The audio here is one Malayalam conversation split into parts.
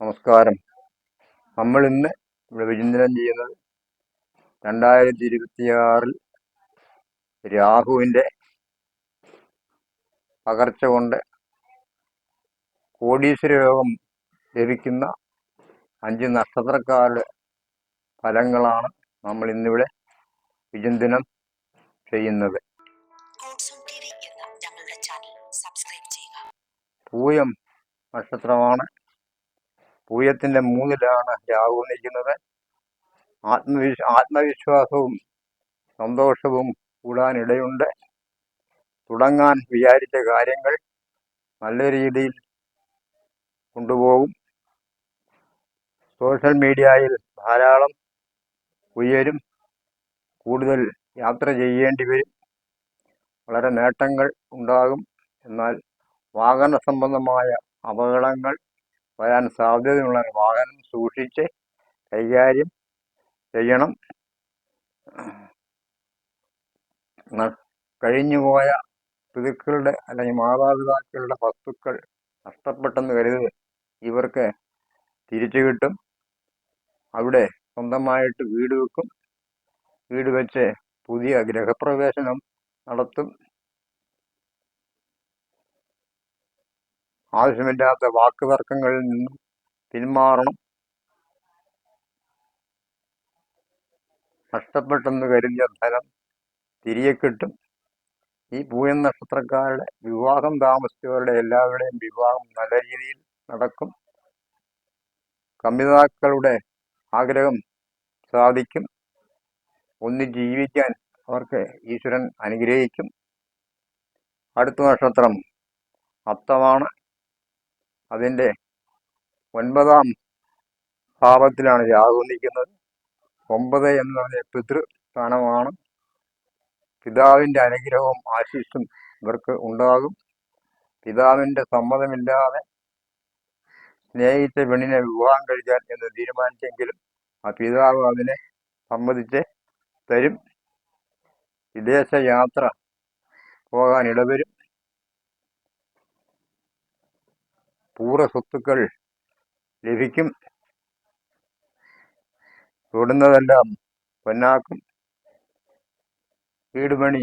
നമസ്കാരം. നമ്മൾ ഇന്ന് ഇവിടെ വിചിന്തനം ചെയ്യുന്നത് രണ്ടായിരത്തി ഇരുപത്തിയാറിൽ രാഹുവിന്റെ പകർച്ച കൊണ്ട് കോടീശ്വര യോഗം ലഭിക്കുന്ന അഞ്ച് നക്ഷത്രക്കാരുടെ ഫലങ്ങളാണ് നമ്മൾ ഇന്നിവിടെ വിചിന്തനം ചെയ്യുന്നത്. പൂയം നക്ഷത്രമാണ് പൂയത്തിന്റെ മൂന്നിലാണ് രാഹു നിൽക്കുന്നത്. ആത്മവിശ്വ ആത്മവിശ്വാസവും സന്തോഷവും കൂടാനിടയുണ്ട്. തുടങ്ങാൻ വിചാരിച്ച കാര്യങ്ങൾ നല്ല രീതിയിൽ കൊണ്ടുപോകും. സോഷ്യൽ മീഡിയയിൽ ധാരാളം ഉയരും. കൂടുതൽ യാത്ര ചെയ്യേണ്ടി വരും. വളരെ നേട്ടങ്ങൾ ഉണ്ടാകും. എന്നാൽ വാഹന സംബന്ധമായ അപകടങ്ങൾ വരാൻ സാധ്യതയുള്ള വാഹനം സൂക്ഷിച്ച് കൈകാര്യം ചെയ്യണം. കഴിഞ്ഞുപോയ പിതുക്കളുടെ അല്ലെങ്കിൽ മാതാപിതാക്കളുടെ വസ്തുക്കൾ നഷ്ടപ്പെട്ടെന്ന് കരുത് ഇവർക്ക് തിരിച്ചു കിട്ടും. അവിടെ സ്വന്തമായിട്ട് വീട് വെക്കും. വീട് വെച്ച് പുതിയ ഗ്രഹപ്രവേശനം നടത്തും. ആവശ്യമില്ലാത്ത വാക്കുതർക്കങ്ങളിൽ നിന്നും പിന്മാറണം. നഷ്ടപ്പെട്ടെന്ന് കരുതിയ ധനം തിരികെ കിട്ടും. ഈ പൂയൻ നക്ഷത്രക്കാരുടെ വിവാഹം താമസിച്ചവരുടെ എല്ലാവരുടെയും വിവാഹം നല്ല രീതിയിൽ നടക്കും. കമ്പിതാക്കളുടെ ആഗ്രഹം സാധിക്കും. ഒന്ന് ജീവിക്കാൻ അവർക്ക് ഈശ്വരൻ അനുഗ്രഹിക്കും. അടുത്ത നക്ഷത്രം അത്തമാണ്. അതിന്റെ ഒൻപതാം ഭാവത്തിലാണ് രാഹു നിൽക്കുന്നത് ഒമ്പത് എന്ന് പറഞ്ഞ പിതൃസ്ഥാനമാണ്. പിതാവിന്റെ അനുഗ്രഹവും ആശിസും ഇവർക്ക് ഉണ്ടാകും. പിതാവിന്റെ സമ്മതമില്ലാതെ സ്നേഹിച്ച പെണ്ണിനെ വിവാഹം കഴിക്കാൻ എന്ന് തീരുമാനിച്ചെങ്കിലും ആ പിതാവ് അതിനെ സമ്മതിച്ച് തരും. വിദേശ യാത്ര പോകാൻ ഇടവരും. പൂർവ സ്വത്തുക്കൾ ലഭിക്കും. തൊടുന്നതെല്ലാം പൊന്നാക്കും. വീട് പണി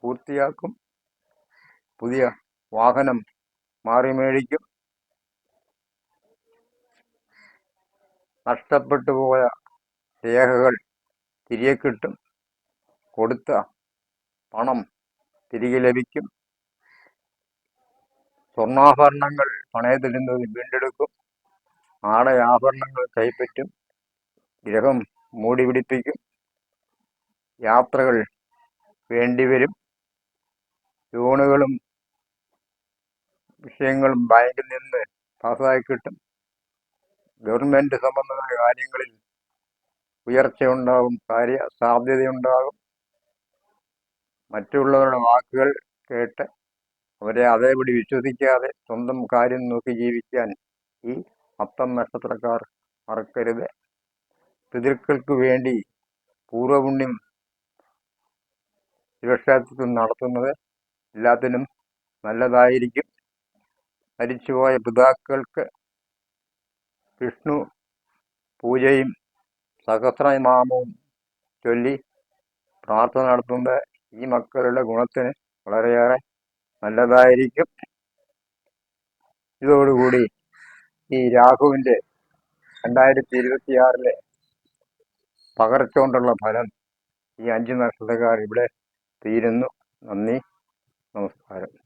പൂർത്തിയാക്കും. പുതിയ വാഹനം മാറി മേടിക്കും നഷ്ടപ്പെട്ടു പോയ രേഖകൾ തിരികെ കിട്ടും. കൊടുത്ത പണം തിരികെ ലഭിക്കും. സ്വർണാഭരണങ്ങൾ പണയത്തിടുന്നത് വീണ്ടെടുക്കും. ആടെ ആഭരണങ്ങൾ കൈപ്പറ്റും. ഗ്രഹം മൂടി പിടിപ്പിക്കും യാത്രകൾ വേണ്ടിവരും. ലോണുകളും വിഷയങ്ങളും ബാങ്കിൽ നിന്ന് പാസ്സായി കിട്ടും. ഗവൺമെന്റ് സംബന്ധമായ കാര്യങ്ങളിൽ ഉയർച്ചയുണ്ടാകും. കാര്യ സാധ്യതയുണ്ടാകും മറ്റുള്ളവരുടെ വാക്കുകൾ കേട്ട് അവരെ അതേപടി വിശ്വസിക്കാതെ സ്വന്തം കാര്യം നോക്കി ജീവിക്കാൻ ഈ അത്തം നക്ഷത്രക്കാർ മറക്കരുത്. പിതൃക്കൾക്ക് വേണ്ടി പൂർവപുണ്യം ശിവക്ഷേത്രത്തിൽ നടത്തുന്നത് എല്ലാത്തിനും നല്ലതായിരിക്കും. മരിച്ചുപോയ പിതാക്കൾക്ക് വിഷ്ണു പൂജയും സഹസ്രനാമവും ചൊല്ലി പ്രാർത്ഥന നടത്തുന്നത് ഈ മക്കളുടെ ഗുണത്തിന് വളരെയേറെ നല്ലതായിരിക്കും. ഇതോടുകൂടി ഈ രാഹുവിന്റെ രണ്ടായിരത്തി ഇരുപത്തിയാറിലെ പകർച്ചുകൊണ്ടുള്ള ഫലം ഈ അഞ്ച് നക്ഷത്രക്കാർ ഇവിടെ തീരുന്നു. നന്ദി. നമസ്കാരം.